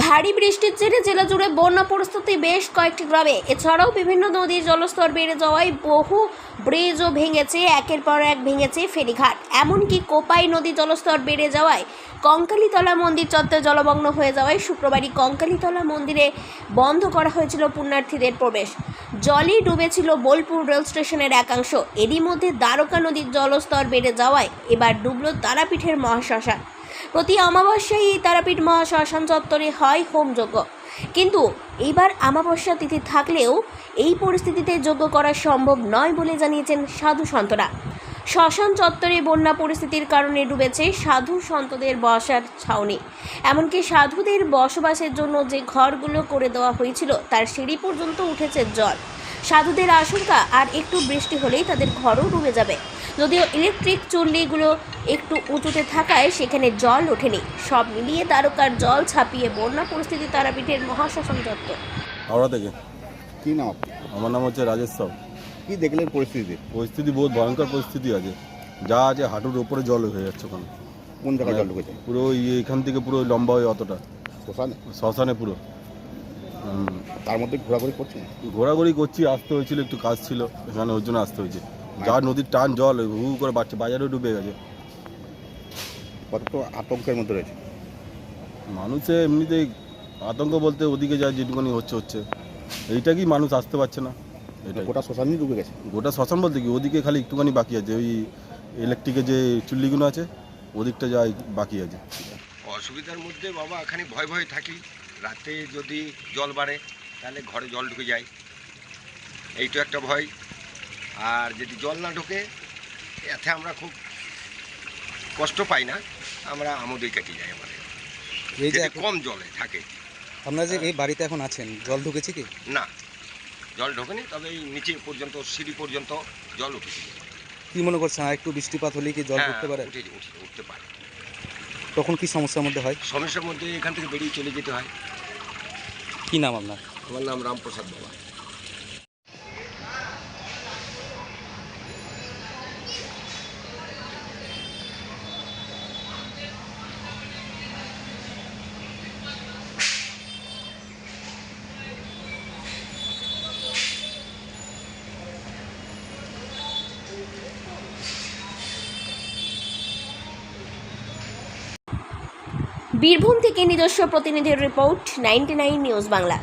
ভারী বৃষ্টির জেরে জেলা জুড়ে বন্যা পরিস্থিতি বেশ কয়েকটি গ্রামে। এছাড়াও বিভিন্ন নদীর জলস্তর বেড়ে যাওয়ায় বহু ব্রিজও ভেঙেছে, একের পর এক ভেঙেছে ফেরিঘাট। এমনকি কোপাই নদী জলস্তর বেড়ে যাওয়ায় কঙ্কালীতলা মন্দির চত্বর জলমগ্ন হয়ে যাওয়ায় শুক্রবারই কঙ্কালীতলা মন্দিরে বন্ধ করা হয়েছিল পুণ্যার্থীদের প্রবেশ। জলই ডুবেছিল বোলপুর রেল স্টেশনের একাংশ। এরই মধ্যে দ্বারকা নদীর জলস্তর বেড়ে যাওয়ায় এবার ডুবল তারাপীঠের মহাশ্মশান। প্রতি অমাবস্যায় এই তারাপীঠ মহাশ্মশান চত্বরে হয় হোমযজ্ঞ। কিন্তু এইবার আমাবস্যা তিথি থাকলেও এই পরিস্থিতিতে যজ্ঞ করা সম্ভব নয় বলে জানিয়েছেন সাধু সন্তরা। শ্মশান চত্বরে বন্যা পরিস্থিতির কারণে ডুবেছে সাধু সন্তদের বসার ছাউনি। এমনকি সাধুদের বসবাসের জন্য যে ঘরগুলো করে দেওয়া হয়েছিল, তার সিঁড়ি পর্যন্ত উঠেছে জল। সাধুদের আশঙ্কা আর একটু বৃষ্টি হলেই তাদের ঘরও ডুবে যাবে। যদিও ইলেকট্রিক চুল্লিগুলো একটু উঁচুতে থাকায় সেখানে জল ওঠেনি। সব মিলিয়ে তারকার জল ছাপিয়ে বন্যা পরিস্থিতি তারাপীঠের মহাশ্মশান চত্বর হাওড়া থেকে। কি নাম আমার নাম হচ্ছে রাজেশ সাউ কি দেখলেন পরিস্থিতি? পরিস্থিতি বহুত ভয়ঙ্কর পরিস্থিতি আছে। যা আছে হাঁটুর ওপরে জল হয়ে যাচ্ছে ওখানে। কোন জায়গায় জল ঢুকেছে? পুরো এখান থেকে পুরো লম্বা হয়ে অতটা। শ্মশানে? শ্মশানে পুরো। তার মধ্যে ঘোরাঘুরি করছেন? ঘোরাঘুরি করছি আসতে হয়েছিল একটু কাজ ছিল এখানে ওর জন্য আসতে হয়েছে। যা নদীর টান জল হু হু করে বাচ্চা বাজারেও ডুবে গেছে। কত আতঙ্কের মধ্যে রয়েছে? মানুষে এমনিতেই আতঙ্ক বলতে ওদিকে যা যেটুকুনি হচ্ছে হচ্ছে। এইটা কি মানুষ আসতে পারছে না। এটা গোটা শ্মশানই ডুবে গেছে? গোটা শ্মশান বলতে কি ওদিকে খালি একটুখানি বাকি আছে ওই ইলেকট্রিকের যে চুল্লিগুলো আছে ওদিকটা যা বাকি আছে। অসুবিধার মধ্যে বাবা এখানে ভয় ভয় থাকি। রাতে যদি জল বাড়ে তাহলে ঘরে জল ঢুকে যায়। এইটা একটা ভয়। আর যদি জল না ঢোকে এতে আমরা খুব কষ্ট পাই না আমরা আমোদই কেটে যাই আমাদের। এই যে কম জলে থাকে। আপনারা যে এই বাড়িতে এখন আছেন জল ঢুকেছে কি? না জল ঢোকেনি তবে এই নিচে পর্যন্ত সিঁড়ি পর্যন্ত জল উঠেছে। কি মনে করছেন আর একটু বৃষ্টিপাত হলে কি জল হ্যাঁ, ঢুকতে পারে? উঠে উঠে- উঠতে পারে। তখন কি সমস্যার মধ্যে হয়? সমস্যার মধ্যে এখান থেকে বেরিয়ে চলে যেতে হয়। কি নাম আপনার? আমার নাম রামপ্রসাদ বাবা। বীরভূম থেকে নিজস্ব প্রতিনিধির রিপোর্ট নাইনটি নিউজ বাংলা।